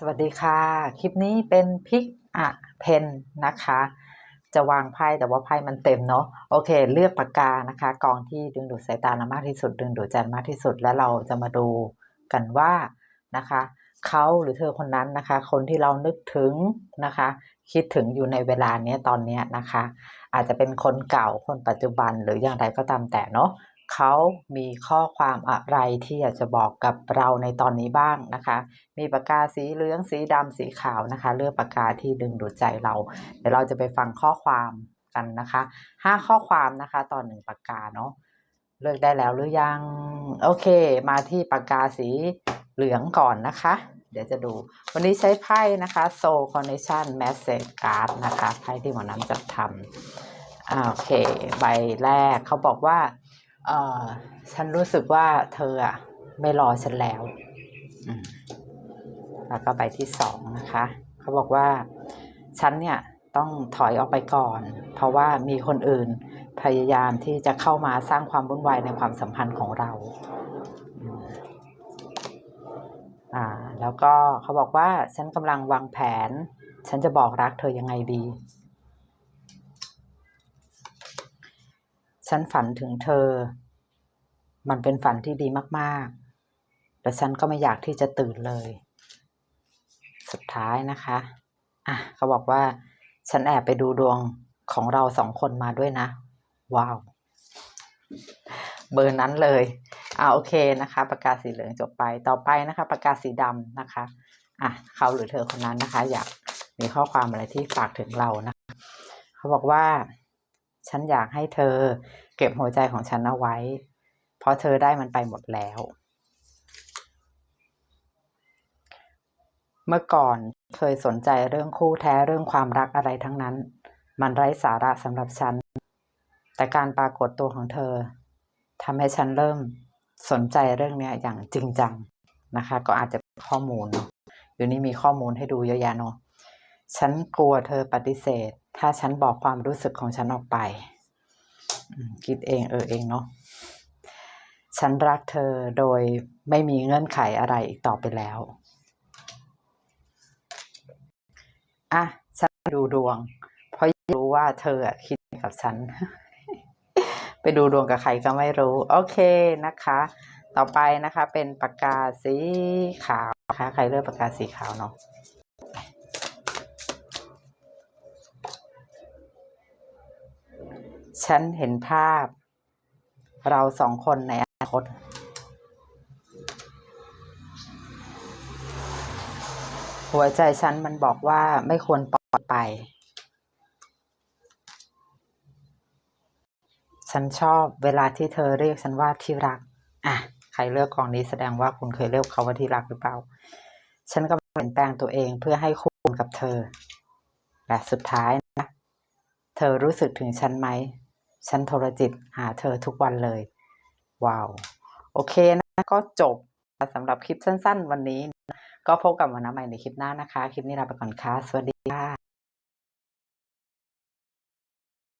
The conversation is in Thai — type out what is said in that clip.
สวัสดีค่ะ คลิปนี้เป็นพิกอะเพนนะคะ จะวางไพ่แต่ว่าไพ่มันเต็มเนาะโอเค เลือกปากกานะคะกองที่ดึงดูดสายตาเรามากที่สุด ดึงดูดใจมากที่สุดแล้วเราจะมาดูกันว่านะคะเขาหรือเธอคนนั้นนะคะ คนที่เรานึกถึงนะคะ คิดถึงอยู่ในเวลาเนี้ยตอนเนี้ยนะคะ อาจจะเป็นคนเก่าคนปัจจุบันหรืออย่างไรก็ตามแต่เนาะ เขามีข้อความอะไรที่อยากจะบอกกับเราในตอนนี้บ้างนะคะ มีปากกาสีเหลืองสีดำสีขาวนะคะ เลือกปากกาที่ดึงดูดใจเรา เดี๋ยวเราจะไปฟังข้อความกันนะคะห้าข้อความนะคะต่อหนึ่งปากกาเนาะเลือกได้แล้วหรือยัง โอเค มาที่ปากกาสีเหลืองก่อนนะคะ เดี๋ยวจะดู วันนี้ใช้ไพ่นะคะ Soul Connection Message Card นะคะไพ่ที่หมอน้ำจัดทำโอเค ใบแรกเขาบอกว่า เออฉันรู้สึกว่าเธออะไม่รอฉันแล้วอืมแล้วก็ใบที่สองนะคะ เขาบอกว่า ฉันเนี่ยต้องถอยออกไปก่อน เพราะว่ามีคนอื่นพยายามที่จะเข้ามาสร้างความวุ่นวายในความสัมพันธ์ของเราอืมอ่าแล้วก็เขาบอกว่าฉันกำลังวางแผน ฉันจะบอกรักเธอยังไงดี ฉันฝันถึงเธอ มันเป็นฝันที่ดีมากๆ แต่ฉันก็ไม่อยากที่จะตื่นเลย สุดท้ายนะคะ อะ เขาบอกว่า ฉันแอบไปดูดวงของเราสองคนมาด้วยนะ ว้าว เบอร์นั้นเลยอ่าโอเคนะคะปากกาศสีเหลืองจบไป ต่อไปนะคะปากกาศสีดำนะคะ อะ เขาหรือเธอคนนั้นนะคะ อยากมีข้อความอะไรที่ฝากถึงเรานะคะเขาบอกว่า ฉันอยากให้เธอเก็บหัวใจของฉันเอาไว้ เพราะเธอได้มันไปหมดแล้ว เมื่อก่อนเคยสนใจเรื่องคู่แท้เรื่องความรักอะไรทั้งนั้น มันไร้สาระสำหรับฉัน แต่การปรากฏตัวของเธอทำให้ฉันเริ่มสนใจเรื่องนี้อย่างจริงจังนะคะ ก็อาจจะเป็นข้อมูลเนาะอยู่นี่มีข้อมูลให้ดูเยอะแยะเนาะ ฉันกลัวเธอปฏิเสธ ถ้าฉันบอกความรู้สึกของฉันออกไป คิดเองเออเองเนาะฉันรักเธอโดยไม่มีเงื่อนไขอะไรอีกต่อไปแล้วอะฉันดูดวง เพราะรู้ว่าเธออะคิดกับฉัน ไปดูดวงกับใครก็ไม่รู้ โอเคนะคะ ต่อไปนะคะเป็นปากกาสีขาวนะคะใครเลือกปากกาสีขาวเนาะ ฉันเห็นภาพ เราสองคนในอนาคต หัวใจฉันมันบอกว่าไม่ควรปล่อยไป ฉันชอบเวลาที่เธอเรียกฉันว่าที่รัก อะ ใครเลือกกองนี้แสดงว่าคุณเคยเรียกเขาว่าที่รักหรือเปล่า ฉันกำลังเปลี่ยนแปลงตัวเองเพื่อให้คู่กับเธอ และสุดท้ายนะ เธอรู้สึกถึงฉันไหม ฉันโทรจิตหาเธอทุกวันเลย ว้าว โอเคนะ ก็จบสำหรับคลิปสั้น ๆ วันนี้ ก็พบกับวันน้ำใหม่ในคลิปหน้านะคะ คลิปนี้ลาไปก่อนค่ะ สวัสดี